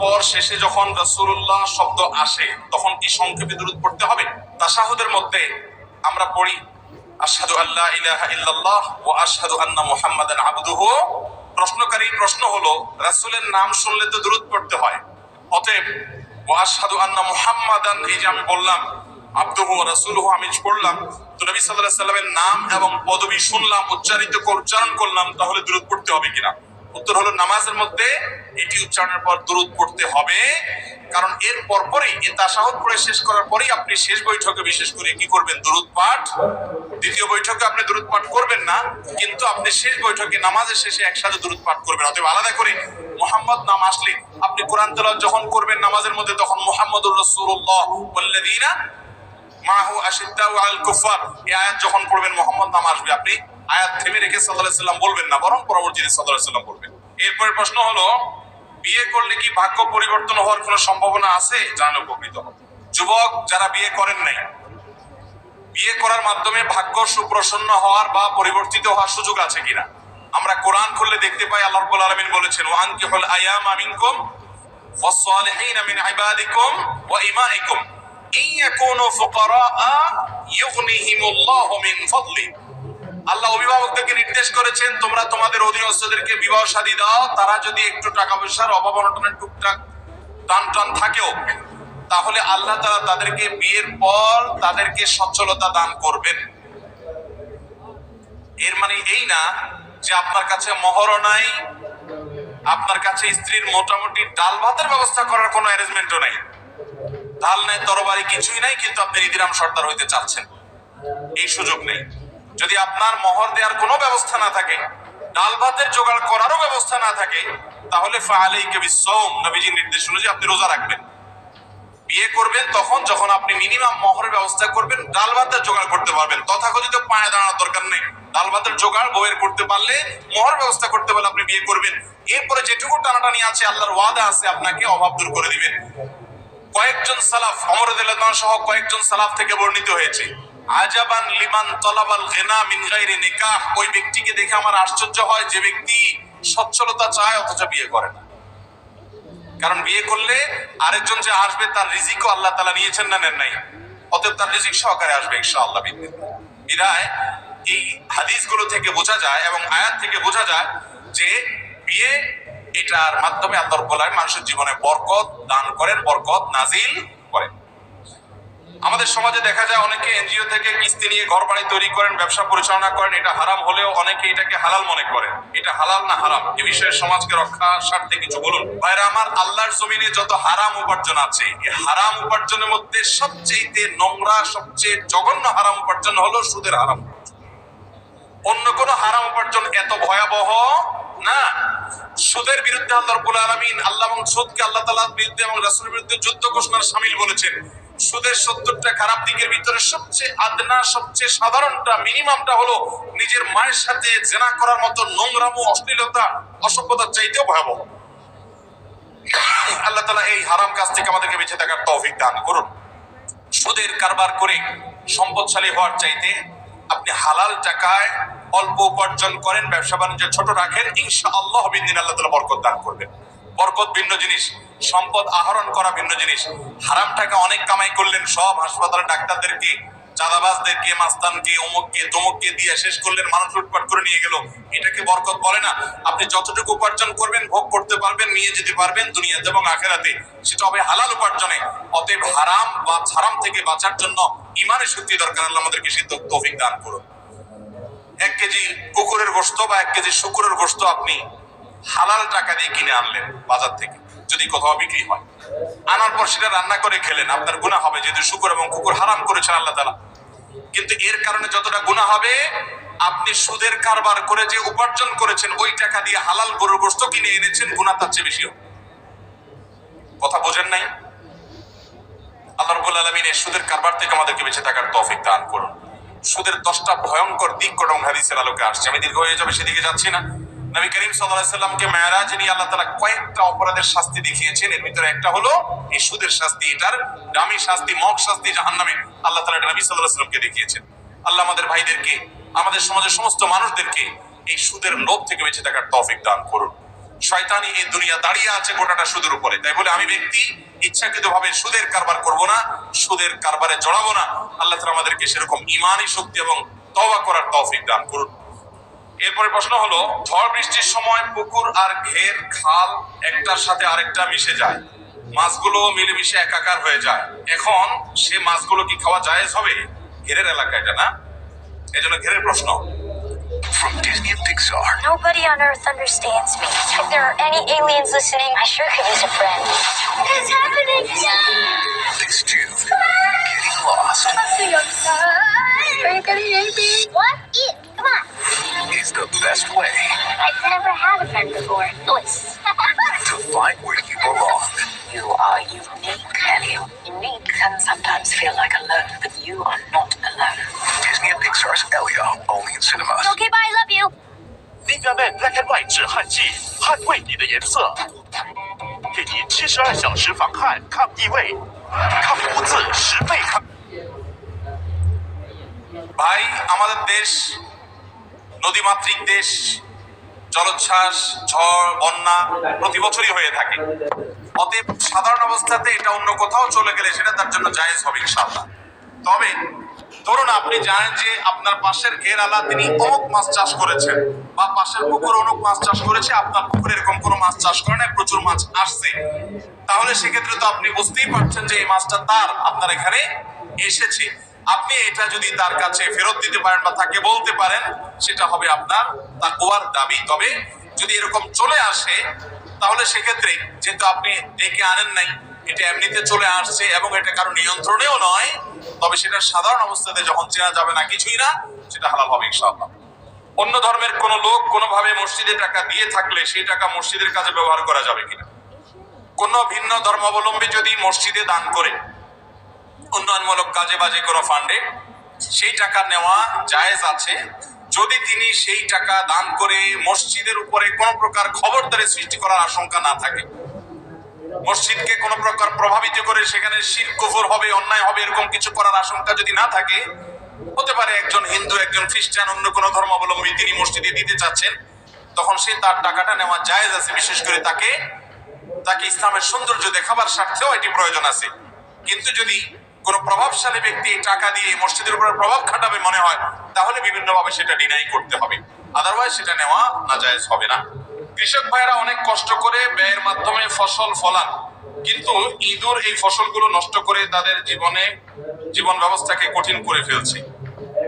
পর শেষে যখন রাসূলুল্লাহ শব্দ আসে, তখন কি সংক্ষেপে দূরত পড়তে হবে? তাশাহুদের মধ্যে আমরা পড়ি আল্লাহ ইলাহা ইল্লাল্লাহ আশহাদু আন্না প্রশ্নকারী প্রশ্ন হলো নাম শুনলে তো দূরত পড়তে হয়। অতএব, ওয়া আশহাদু আন্না মুহাম্মাদান, এই যে আমি বললাম, আব্দুহু রাসূলুহু, আমি পড়লাম, তো নবী সাল্লামের নাম এবং পদবি শুনলাম, উচ্চারিত উচ্চারণ করলাম, তাহলে দূরত পড়তে হবে কিনা? উত্তর হলো নামাজের মধ্যে এটি উচ্চারণের পর দূরত পড়তে হবে। কারণ এর পরপরই এ তাশাহুদ পড়ে শেষ করার পরেই আপনি শেষ বৈঠকে বিশেষ করে কি করবেন? দূরত পাঠ। দ্বিতীয় বৈঠকে আপনি দূরত পাঠ করবেন না, কিন্তু আপনি শেষ বৈঠকে নামাজের শেষে একসাথে দূরত পাঠ করবেন। অতএব আলাদা করে মোহাম্মদ নাম আসলে আপনি কোরআন তেলাওয়াত যখন করবেন নামাজের মধ্যে, তখন মোহাম্মদুর রাসূলুল্লাহ ওয়াল্লাযীনা মাহু আশিদ্দাউ আলাল কুফার এই আয়াত যখন পড়বেন, মোহাম্মদ নাম আসবে। আপনি আয়াত থেমে রেখে সাল্লাল্লাহু আলাইহি সাল্লাম বলবেন না বরং পরবর্তীতে সাল্লাল্লাহু আলাইহি সাল্লাম বলবেন এরপরে প্রশ্ন হলো বিয়ে করলে কি ভাগ্য পরিবর্তন হওয়ার কোনো সম্ভাবনা আছে জানলে উপকৃত হবে যুবক যারা বিয়ে করেন নাই বিয়ে করার মাধ্যমে ভাগ্য সুপ্রসন্ন হওয়ার বা পরিবর্তিত হওয়ার সুযোগ আছে কিনা আমরা কোরআন খুললে দেখতে পাই আল্লাহ রাব্বুল আলামিন বলেছেন ওয়ান কিহুল আয়াম মিনকুম والصالحين من عبادكم وإمائكم إن يكونوا فقراء يغنيهم الله من فضله আল্লাহ অভিভাবকদেরকে নির্দেশ করেছেন, তোমরা তোমাদের অধীনস্থদেরকে বিবাহ শাদী দাও, তারা যদি একটু টাকা পয়সার অভাব অনটনের টুকটাক টান টান থাকেও, তাহলে আল্লাহ তারা তাদেরকে বিয়ের পর তাদেরকে সচ্ছলতা দান করবেন। এর মানে এই না যে আপনার কাছে মহরও নাই, আপনার কাছে স্ত্রীর মোটামুটি ডাল ভাতের ব্যবস্থা করার কোনো অ্যারেঞ্জমেন্টও নাই। ডাল নাই, তরবারি কিছুই নাই, কিন্তু আপনি ইদিরাম সর্দার হইতে চাচ্ছেন। এই সুযোগ নেই। যদি আপনার মহর দেওয়ার কোনো ব্যবস্থা না থাকে ডাল ভাতের জোগাড় করারও ব্যবস্থা না থাকে, তাহলে নবীজির নির্দেশ অনুযায়ী আপনি রোজা রাখবেন। বিয়ে করবেন তখন যখন আপনি মিনিমাম মহরের ব্যবস্থা করবেন ডাল ভাতের জোগাড় করতে পারবেন। তথাকথিত পায়ে দাঁড়ানোর দরকার নেই। ডাল ভাতের জোগাড় বইয়ের করতে পারলে মহর ব্যবস্থা করতে পারলে আপনি বিয়ে করবেন। এরপরে যেটুকু টানাটানি আছে, আল্লাহর ওয়াদা আছে, আপনাকে অভাব দূর করে দিবেন। কয়েকজন সালাফ, অমর সহ কয়েকজন সালাফ থেকে বর্ণিত হয়েছে। আজাবান লিমান তলাবাল গেনা মিন গাইরি নিকাহ। ওই ব্যক্তিকে দেখে আমার আশ্চর্য হয় যে ব্যক্তি সচ্ছলতা চায়, অথচ বিয়ে করে না। কারণ বিয়ে করলে আরেকজন যে আসবে, তার রিজিকও আল্লাহ তালা নিয়েছেন না, নেন নাই। অতএব তার রিজিক সহকারে আসবে ইনশাআল্লাহ বিদায়, এই হাদিসগুলো থেকে বোঝা যায় এবং আয়াত থেকে বোঝা যায় যে বিয়ে এটার মাধ্যমে আল্লাহ মানুষের জীবনে বরকত দান করেন, বরকত নাজিল করেন। আমাদের সমাজে দেখা যায় অনেকে এনজিও থেকে কিস্তি নিয়ে ঘর বাড়ি তৈরি করেন, ব্যবসা পরিচালনা করেন, এটা হারাম হলেও অনেকে এটাকে হালাল মনে করেন এটা হালাল না হারাম? এ বিষয়ে সমাজকে রক্ষা স্বার্থে কিছু বলুন। ভাইরা, আমার আল্লাহর জমিনে যত হারাম উপার্জন আছে এই হারাম উপার্জনের মধ্যে সবচেয়ে নোংরা, সবচেয়ে জঘন্য হারাম উপার্জন হলো সুদের হারাম অন্য কোন হারাম উপার্জন এত ভয়াবহ না। সুদের বিরুদ্ধে আল্লাহ আলামিন আল্লাহ এবং সুদকে আল্লাহ তাআলার বিরুদ্ধে এবং রাসূলের বিরুদ্ধে যুদ্ধ ঘোষণার সামিল বলেছেন। সুদের সত্তরটা খারাপ দিকের ভিতরে সবচেয়ে আদনা, সবচেয়ে সাধারণটা মিনিমামটা হলো নিজের মায়ের সাথে জেনা করার মতো নোংরামো, অশ্লীলতা, অসভ্যতার চাইতেও ভয়াবহ। আল্লাহ তাআলা এই হারাম কাজ থেকে আমাদেরকে বেঁচে থাকার তৌফিক দান করুন। সুদের কারবার করে সম্পদশালী হওয়ার চাইতে আপনি হালাল টাকায় অল্প উপার্জন করেন, ব্যবসা বাণিজ্য ছোট রাখেন ইনশা আল্লাহ দিন আল্লাহ তালা বরকত দান করবেন। বরকত ভিন্ন জিনিস, সম্পদ আহরণ করা ভিন্ন জিনিস। হারাম টাকা অনেক কামাই করলেন, সব হাসপাতালে ডাক্তারদেরকে, চাঁদাবাজদেরকে, মাস্তানকে, অমুককে, তমুককে দিয়ে শেষ করলেন, মানুষ লুটপাট করে নিয়ে গেল। এটাকে বরকত বলে না। আপনি যতটুকু উপার্জন করবেন, ভোগ করতে পারবেন, নিয়ে যেতে পারবেন দুনিয়াতে এবং আখেরাতে। সেটা হবে হালাল উপার্জনে। অতএব হারাম বা হারাম থেকে বাঁচার জন্য ইমানের শক্তি দরকার। আল্লাহ আমাদেরকে সিদ্ধ তৌফিক দান করুন। এক কেজি কুকুরের গোস্ত বা এক কেজি শুকুরের গোস্ত আপনি হালাল টাকা দিয়ে কিনে আনলেন বাজার থেকে, যদি কোথাও বিক্রি হয়। আনার পর সেটা রান্না করে খেলেন, আপনার গুণা হবে, যেহেতু শুকুর এবং কুকুর হারাম করেছেন আল্লাহ তালা কিন্তু এর কারণে যতটা গুণা হবে, আপনি সুদের কারবার করে যে উপার্জন করেছেন, ওই টাকা দিয়ে হালাল গরুর গোস্ত কিনে এনেছেন গুণা তার চেয়ে বেশি কথা বোঝেন নাই? আল্লাহ রবুল আলমিন এই সুদের কারবার থেকে আমাদেরকে বেঁচে থাকার তৌফিক দান করুন। সুদের দশটা ভয়ঙ্কর দিক কোন হাদিসের আলোকে আসছে। আমি দীর্ঘ হয়ে যাবে, সেদিকে যাচ্ছি না। নবী করিম সাল্লাল্লাহু সাল্লামকে মেয়ারাজ নিয়ে আল্লাহ তাআলা কয়েকটা অপরাধের শাস্তি দেখিয়েছেন, এর ভিতরে একটা হলো এই সুদের শাস্তি, এটার দামি শাস্তি মক শাস্তি জাহান্নামে আল্লাহ তাআলা এটা নবী সাল্লামকে দেখিয়েছেন। আল্লাহ আমাদের ভাইদেরকে, আমাদের সমাজের সমস্ত মানুষদেরকে এই সুদের লোভ থেকে বেঁচে থাকার তৌফিক দান করুন। শয়তানি এই দুনিয়া দাঁড়িয়ে আছে গোটাটা সুদের উপরে। তাই বলে আমি ব্যক্তি ইচ্ছাকৃত ভাবে সুদের কারবার করব না, সুদের কারবারে জড়াবো না। আল্লাহ তালা আমাদেরকে সেরকম ইমানই শক্তি এবং তবা করার তৌফিক দান করুন। এরপরে প্রশ্ন হলো ঝড় বৃষ্টির সময় পুকুর আর ঘের খাল একটার সাথে আরেকটা মিশে যায় মাছগুলো মিলেমিশে একাকার হয়ে যায় এখন সে মাছগুলো কি খাওয়া জায়েজ হবে ঘেরের এলাকা এটা না এজন্য ঘেরের প্রশ্ন From Disney and Pixar, Nobody on Earth understands me. If there are any aliens listening, I sure could use a friend. It's happening! this best way I've never had a friend before. Noise. to find where you belong. You are unique, Elio. Unique can sometimes feel like alone, but you are not alone. Disney and Pixar's Elio, only in cinemas. Okay, bye. Love you. Nivea Men Black and White 止汗剂，捍卫你的颜色，给您七十二小时防汗抗异味，抗污渍十倍抗。 ভাই আমাদের দেশ নদীমাতৃক দেশ, জলোচ্ছ্বাস, ঝড়, বন্যা প্রতি বছরই হয়ে থাকে। অতএব সাধারণ অবস্থাতে এটা অন্য কোথাও চলে গেলে সেটা তার জন্য জায়েজ হবে ইনশাআল্লাহ। তবে ধরুন আপনি জানেন যে আপনার পাশের ঘেরালা তিনি অমুক মাছ চাষ করেছেন বা পাশের পুকুর অমুক মাছ চাষ করেছে, আপনার পুকুরে এরকম কোনো মাছ চাষ করে না প্রচুর মাছ আসছে। তাহলে সেক্ষেত্রে তো আপনি বুঝতেই পারছেন যে এই মাছটা তার, আপনার এখানে এসেছে। আপনি এটা যদি তার কাছে ফেরত দিতে পারেন বা তাকে বলতে পারেন, সেটা হবে আপনার তাকুয়ার দাবি। তবে যদি এরকম চলে আসে, তাহলে সেক্ষেত্রে যেহেতু আপনি ডেকে আনেন নাই, এটা এমনিতে চলে আসছে এবং এটা কারও নিয়ন্ত্রণেও নয়, তবে সেটা সাধারণ অবস্থাতে যখন চেনা যাবে না, কিছুই না, সেটা হালাল হবে ইনশাআল্লাহ। অন্য ধর্মের কোন লোক কোনোভাবে মসজিদে টাকা দিয়ে থাকলে সেই টাকা মসজিদের কাজে ব্যবহার করা যাবে কিনা? কোন ভিন্ন ধর্মাবলম্বী যদি মসজিদে দান করে উন্নয়নমূলক কাজে বাজে কোনো ফান্ডে সেই টাকা নেওয়া জায়েজ আছে। যদি তিনি সেই টাকা দান করে মসজিদের উপরে কোনো প্রকার খবরদারি সৃষ্টি করার আশঙ্কা না থাকে, মসজিদকে কোনো প্রকার প্রভাবিত করে সেখানে শির কুফর হবে, অন্যায় হবে, এরকম কিছু করার আশঙ্কা যদি না থাকে, হতে পারে একজন হিন্দু, একজন খ্রিস্টান, অন্য কোনো ধর্মাবলম্বী তিনি মসজিদে দিতে চাচ্ছেন, তখন সে তার টাকাটা নেওয়া জায়েজ আছে। বিশেষ করে তাকে তাকে ইসলামের সৌন্দর্য দেখাবার স্বার্থেও এটি প্রয়োজন আছে। কিন্তু যদি কোনো প্রভাবশালী ব্যক্তি টাকা দিয়ে মসজিদের উপরে প্রভাব খাটাবে মনে হয়, তাহলে বিভিন্নভাবে সেটা ডিনাই করতে হবে। আদারওয়াইজ সেটা নেওয়া নাজায়েজ হবে না। কৃষক ভাইরা অনেক কষ্ট করে ব্যয়ের মাধ্যমে ফসল ফলান, কিন্তু ইঁদুর এই ফসলগুলো নষ্ট করে তাদের জীবনে জীবন ব্যবস্থাকে কঠিন করে ফেলছে।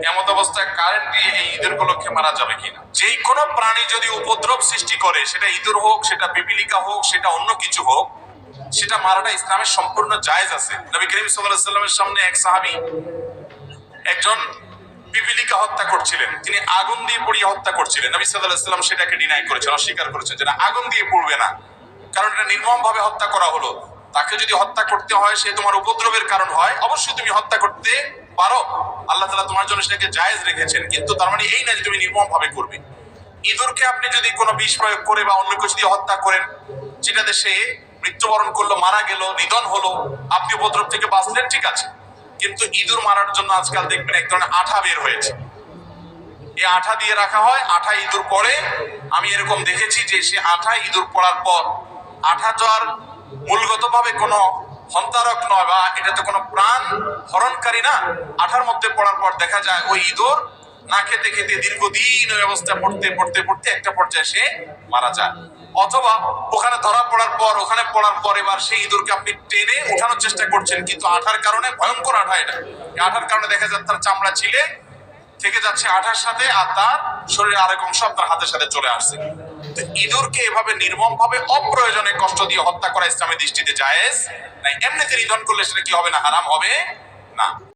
এমত অবস্থায় কারেন্ট দিয়ে এই ইঁদুরগুলোকে মারা যাবে কিনা? যেই কোনো প্রাণী যদি উপদ্রব সৃষ্টি করে, সেটা ইঁদুর হোক, সেটা পিপিলিকা হোক, সেটা অন্য কিছু হোক সেটা মারাটা ইসলামের সম্পূর্ণ জায়েজ আছে। নবী করিম সাল্লামের সামনে এক সাহাবী একজন পিপিলিকা হত্যা করছিলেন। তিনি আগুন দিয়ে পুড়িয়ে হত্যা করছিলেন। নবী সাল্লাম সেটাকে ডিনাই করেছেন, অস্বীকার করেছেন যে না, আগুন দিয়ে না। কারণ এটা নির্মম ভাবে হত্যা করা হলো। তাকে যদি হত্যা করতে হয়, সে তোমার উপদ্রবের কারণ হয়। অবশ্যই তুমি হত্যা করতে পারো। আল্লাহ তালা তোমার জন্য সেটাকে জায়েজ রেখেছেন। কিন্তু তার মানে এই না যে তুমি নির্মম ভাবে করবে। ইঁদুরকে আপনি যদি কোনো বিষ প্রয়োগ করে বা অন্য কিছু দিয়ে হত্যা করেন যেটাতে সে মৃত্যুবরণ করল, মারা গেল, নিধন হলো, আপনি উপদ্রব থেকে বাঁচলেন, ঠিক আছে। কিন্তু ইঁদুর মারার জন্য আজকাল দেখবেন এক ধরনের আঠা বের হয়েছে। এই আঠা দিয়ে রাখা হয়, আঠা ইঁদুর পড়ে। আমি এরকম দেখেছি যে সে আঠা ইঁদুর পড়ার পর, আঠা তো আর মূলগত ভাবে কোনো হন্তারক নয় বা এটা তো কোনো প্রাণ হরণকারী না। আঠার মধ্যে পড়ার পর দেখা যায় ওই ইঁদুর না খেতে খেতে দীর্ঘদিন ওই অবস্থা পড়তে পড়তে পড়তে একটা পর্যায়ে সে মারা যায় অথবা ওখানে ধরা পড়ার পর, ওখানে পড়ার পর এবার সেই ইঁদুরকে আপনি টেনে উঠানোর চেষ্টা করছেন, কিন্তু আঠার কারণে ভয়ঙ্কর আঠা এটা। আঠার কারণে দেখা যাচ্ছে তার চামড়া ছিলে, থেকে যাচ্ছে আঠার সাথে আর তার শরীরের আরেক অংশ আপনার হাতের সাথে চলে আসছে। তো ইঁদুরকে এভাবে নির্মম ভাবে অপ্রয়োজনে কষ্ট দিয়ে হত্যা করা ইসলামের দৃষ্টিতে জায়েজ? নাই এমনিতে নিধন করলে সেটা কি হবে না? হারাম হবে? না।